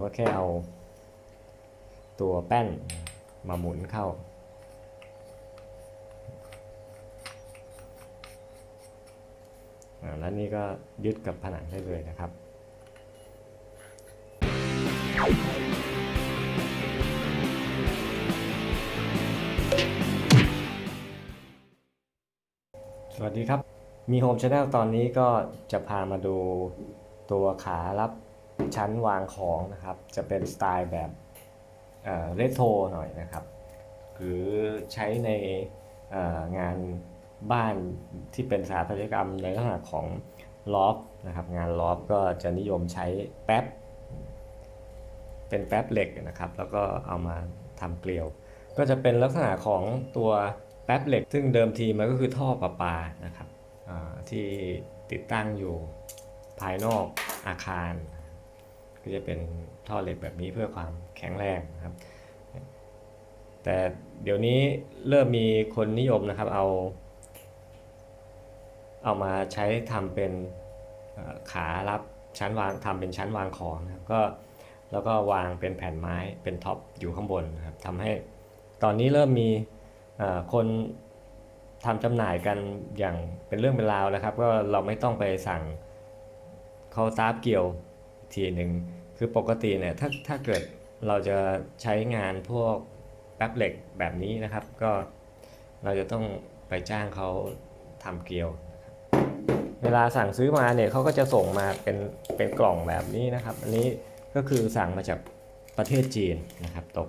ก็แค่เอาตัวแป้นมาหมุนเข้า แล้วนี่ก็ยึดกับผนังได้เลยนะครับสวัสดีครับ มีโฮมช n แนลตอนนี้ก็จะพามาดูตัวขารับ ชั้นวางของนะครับ จะเป็นสไตล์แบบเรโทรหน่อยนะครับ หรือใช้ในงานบ้านที่เป็นสถาปัตยกรรมในลักษณะของลอฟนะครับ งานลอฟก็จะนิยมใช้แป๊บ เป็นแป๊บเหล็กนะครับ แล้วก็เอามาทำเกลียว ก็จะเป็นลักษณะของตัวแป๊บเหล็ก ซึ่งเดิมทีมันก็คือท่อประปานะครับที่ติดตั้งอยู่ภายนอกอาคาร ก็จะเป็นท่อเหล็กแบบนี้เพื่อความแข็งแรงนะครับ แต่เดี๋ยวนี้เริ่มมีคนนิยมนะครับเอา เอามาใช้ทำเป็นขารับชั้นวางทำเป็นชั้นวางของนะครับก็แล้วก็วางเป็นแผ่นไม้เป็นท็อปอยู่ข้างบนนะครับทำให้ตอนนี้เริ่มมีคนทำจำหน่ายกันอย่างเป็นเรื่องเป็นราวแล้วครับ ก็เราไม่ต้องไปสั่งเขาตาบเกี่ยว ทีหนึ่งคือปกติเนี่ยถ้าถ้าเกิดเราจะใช้งานพวกแป๊บเหล็กแบบนี้นะครับ ก็เราจะต้องไปจ้างเขาทำเกลียว เวลาสั่งซื้อมาเนี่ยเขาก็จะส่งมาเป็นเป็นกล่องแบบนี้นะครับ อันนี้ก็คือสั่งมาจากประเทศจีนนะครับ ตก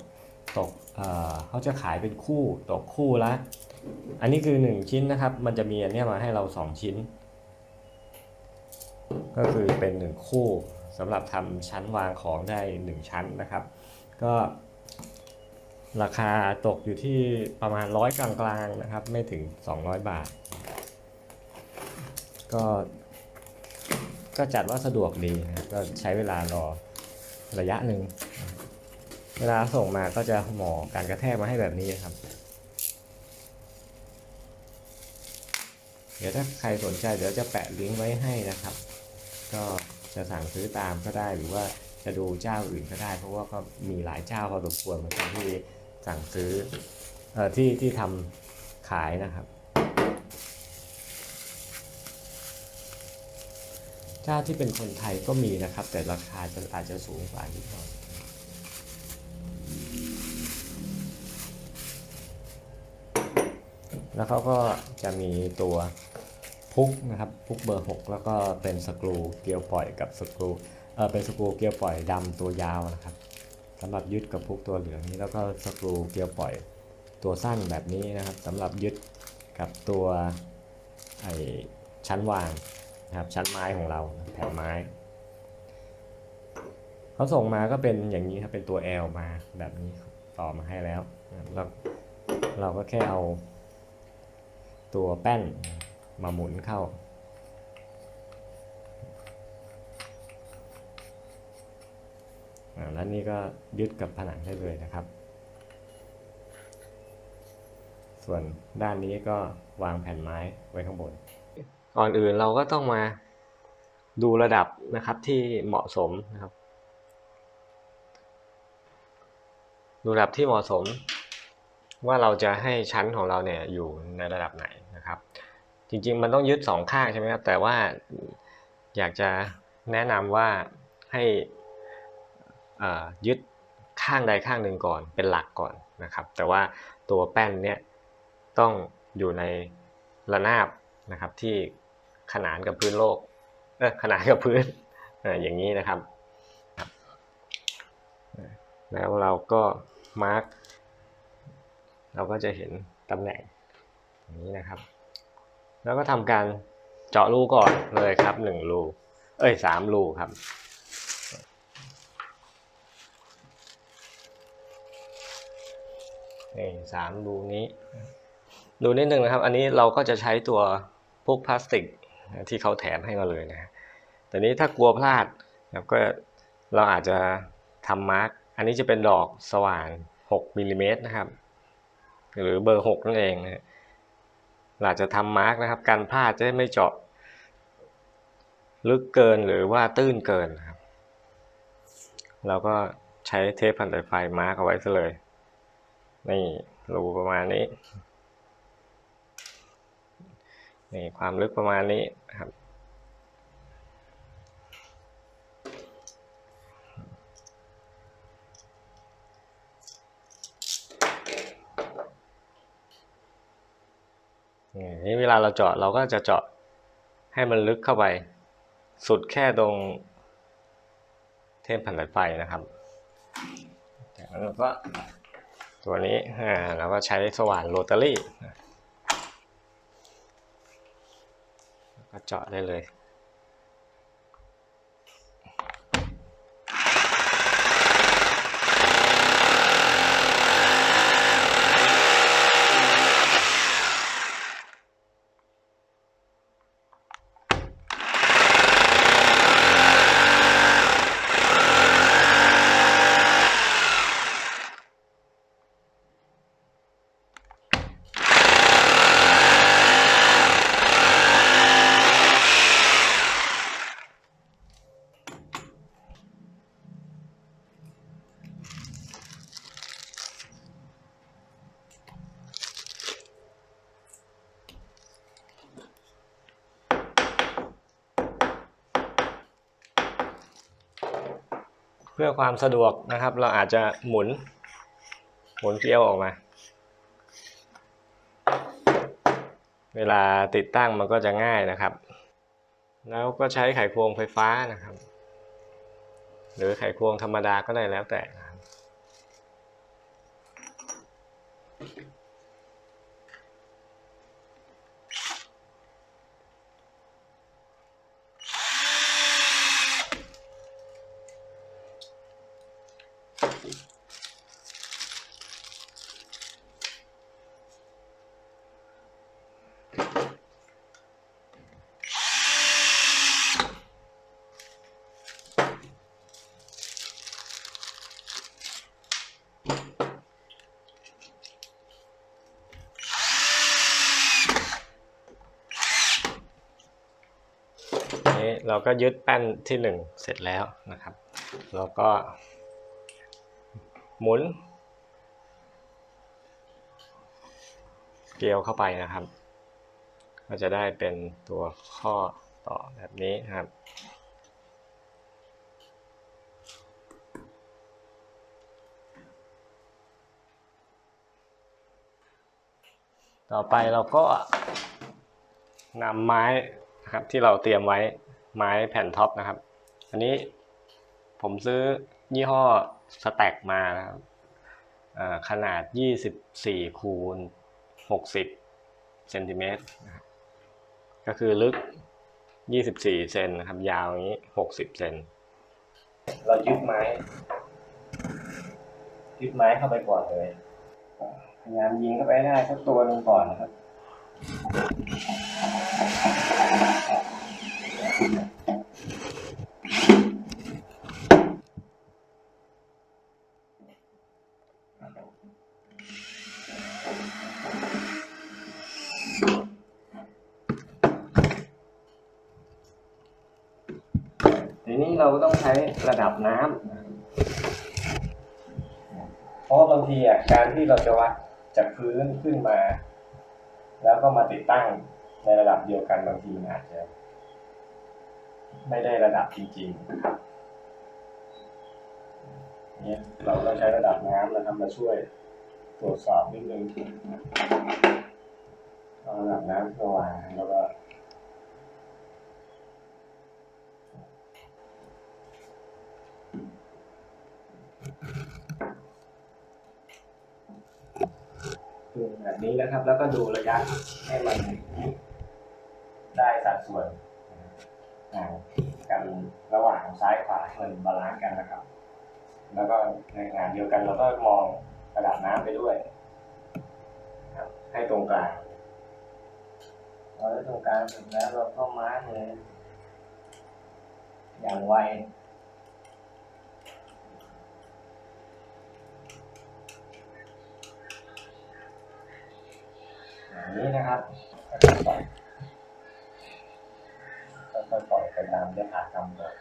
ตกเเขาจะขายเป็นคู่ตกคู่ละ อันนี้คือ 1 ชิ้นนะครับ มันจะมีอันนี้มาให้เรา 2 ชิ้น ก็คือเป็น 1 คู่ สำหรับทำชั้นวางของได้ 1 ชั้นนะครับ ก็ราคาตกอยู่ที่ประมาณร้อยกลางๆนะครับ ไม่ถึง 200 บาท ก็ก็จัดว่าสะดวกดีนะก็ใช้เวลารอระยะหนึ่ง เวลาส่งมาก็จะหมอการกระแทกมาให้แบบนี้ครับ เดี๋ยวถ้าใครสนใจเดี๋ยวจะแปะลิงก์ไว้ให้นะครับ ก็ จะสั่งซื้อตามก็ได้หรือว่าจะดูเจ้าอื่นก็ได้ เพราะว่าก็มีหลายเจ้าพอสมควรเหมือนกันที่สั่งซื้อออที่ที่ทำขายนะครับ เจ้าที่เป็นคนไทยก็มีนะครับ แต่ราคาจะอาจจะสูงกว่านิดหน่อยแล้วเขาก็จะมีตัว พุกนะครับพุกเบอร์ 6 แล้วก็เป็นสกรูเกลียวปล่อยกับสกรูเออเป็นสกรูเกลียวปล่อยดำตัวยาวนะครับสำหรับยึดกับพุกตัวเหลืองนี้แล้วก็สกรูเกลียวปล่อยตัวสั้นแบบนี้นะครับสำหรับยึดกับตัวไอชั้นวางนะครับชั้นไม้ของเราแผ่นไม้เขาส่งมาก็เป็นอย่างนี้ครับเป็นตัว L มาแบบนี้ต่อมาให้แล้วนะครับแล้วเราก็แค่เอาตัวแป้น มาหมุนเข้า แล้วนี่ก็ยึดกับผนังได้เลยนะครับ ส่วนด้านนี้ก็วางแผ่นไม้ไว้ข้างบน ก่อนอื่นเราก็ต้องมาดูระดับนะครับที่เหมาะสมนะครับดูระดับที่เหมาะสมว่าเราจะให้ชั้นของเราเนี่ยอยู่ในระดับไหนนะครับ จริงๆ มันต้องยึดสองข้างใช่ไหมครับแต่ว่าอยากจะแนะนำว่าให้ยึดข้างใดข้างหนึ่งก่อนเป็นหลักก่อนนะครับ แต่ว่าตัวแป้นเนี่ยต้องอยู่ในระนาบนะครับที่ขนานกับพื้นโลกเออขนานกับพื้นออย่างนี้นะครับครับแล้วเราก็มาร์กเราก็จะเห็นตำแหน่งอย่างนี้นะครับ แล้วก็ทำการเจาะรูก่อนเลยครับหนึ่งรูเอ้ยสามรูครับนี่สามรูนี้ ดูนิดนึงนะครับ อันนี้เราก็จะใช้ตัวพวกพลาสติกที่เขาแถมให้มาเลยนะแต่นี้ถ้ากลัวพลาดครับก็เราอาจจะทำมาร์กอันนี้จะเป็นดอกสว่าน 6มิลลิเมตรนะครับ หรือเบอร์ 6 นั่นเองนะ เราจะทำมาร์กนะครับการพลาดจะได้ไม่เจาะ ลึกเกินหรือว่าตื้นเกินนะครับเราก็ใช้เทปพันสายไฟมาร์กเอาไว้ซะเลย นี่รูประมาณนี้นี่ความลึกประมาณนี้ครับ นี่เวลาเราเจาะเราก็จะเจาะให้มันลึกเข้าไป สุดแค่ตรงเทปผันสายไฟนะครับจากนั้นเราก็ตัวนี้เราก็ใช้สว่านโรตารี่ก็เจาะได้เลย พื่อความสะดวกนะครับ เราอาจจะหมุน หมุนเกลียวออกมา เวลาติดตั้งมันก็จะง่ายนะครับ แล้วก็ใช้ไขควงไฟฟ้านะครับ หรือไขควงธรรมดาก็ได้แล้วแต่นะครับ นี้ เราก็ยึดแป้นที่หนึ่งเสร็จแล้วนะครับแล้วก็ หมุน เกลียวเข้าไปนะครับ ก็จะได้เป็นตัวข้อต่อแบบนี้นครับต่อไปเราก็นำไม้นะครับที่เราเตรียมไว้ ไม้แผ่นท็อปนะครับ อันนี้ผมซื้อยี่ห้อสแต็กมานะครับอ่าขนาด 24 คูณ 60 เซนติเมตรนะครับก็คือลึก 24 เซนนะครับ ยาวอย่างนี้ 60 เซน เรายึดไม้ ยึดไม้เข้าไปก่อนเลย พยายามยิงเข้าไปได้สักตัวหนึ่งก่อนนะครับ ทีนี้เราต้องใช้ระดับน้ำเพราะบางทีอะการที่เราจะวัดจากพื้นขึ้นมา แล้วก็มาติดตั้งในระดับเดียวกันบางทีอาจจะไม่ได้ระดับจริงๆครับเนี่ยเราก็ใช้ระดับน้ำนะครับมาช่วยตรวจสอบนิดนึงเอาระดับน้ำสว่างแล้วก็ ดู แบบนี้นะครับ แล้วก็ดูระยะให้มันได้สัดส่วนห่างกันระหว่างซ้ายขวาให้มันบาลานซ์กันนะครับ แล้วก็ในงานเดียวกันเราก็มองระดับน้ำไปด้วยครับให้ตรงกลางพอได้ตรงกลางเสร็จแล้วเราก็มาร์กเลยอย่างไว อย่าง นี้นะครับค่อยๆปล่อยไปตามยถากรรมเลย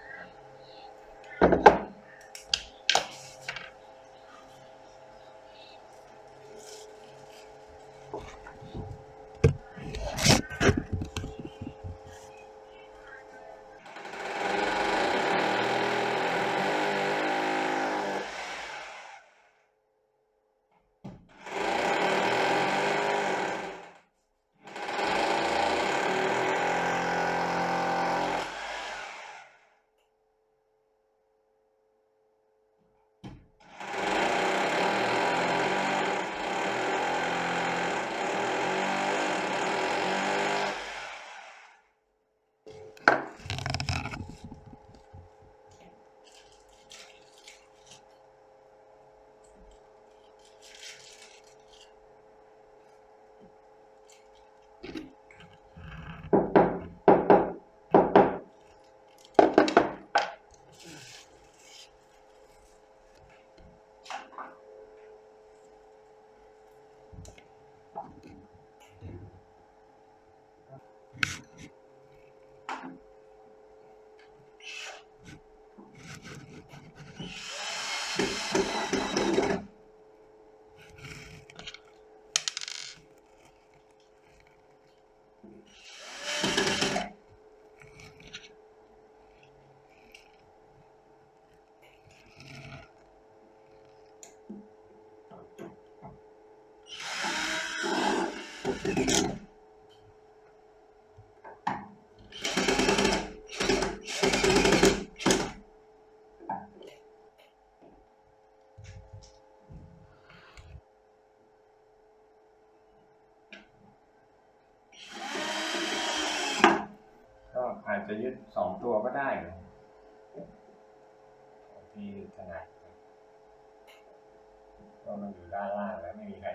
ก็อาจจะยึดสองตัวก็ได้พี่ถนัดก็มันอยู่ด้านล่างแล้วไม่มีใคร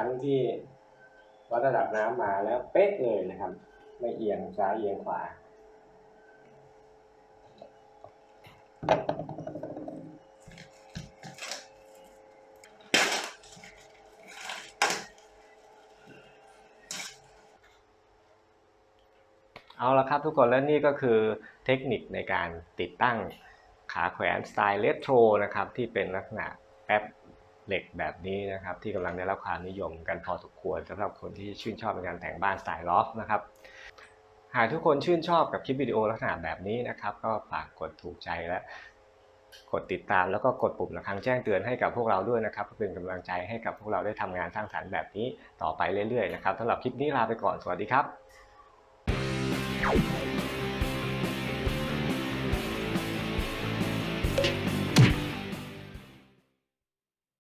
ได้ชั้นที่วัดระดับน้ำมาแล้วเป๊ะเลยนะครับ ไม่เอียงซ้ายเอียงขวา เอาละครับทุกคนและนี่ก็คือเทคนิคในการติดตั้งขาแขวนสไตล์เลโทรนะครับ ที่เป็นลักษณะแป๊บ เหล็กแบบนี้นะครับ ที่กำลังได้รับความนิยมกันพอสมควรสำหรับคนที่ชื่นชอบในการแต่งบ้านสไตล์ลอฟนะครับหากทุกคนชื่นชอบกับคลิปวิดีโอลักษณะแบบนี้นะครับ ก็ฝากกดถูกใจและกดติดตามแล้วก็กดปุ่มระฆังแจ้งเตือนให้กับพวกเราด้วยนะครับเพื่อเป็นกำลังใจให้กับพวกเราได้ทำงานสร้างสรรค์แบบนี้ต่อไปเรื่อยๆนะครับสำหรับคลิปนี้ลาไปก่อนสวัสดีครับ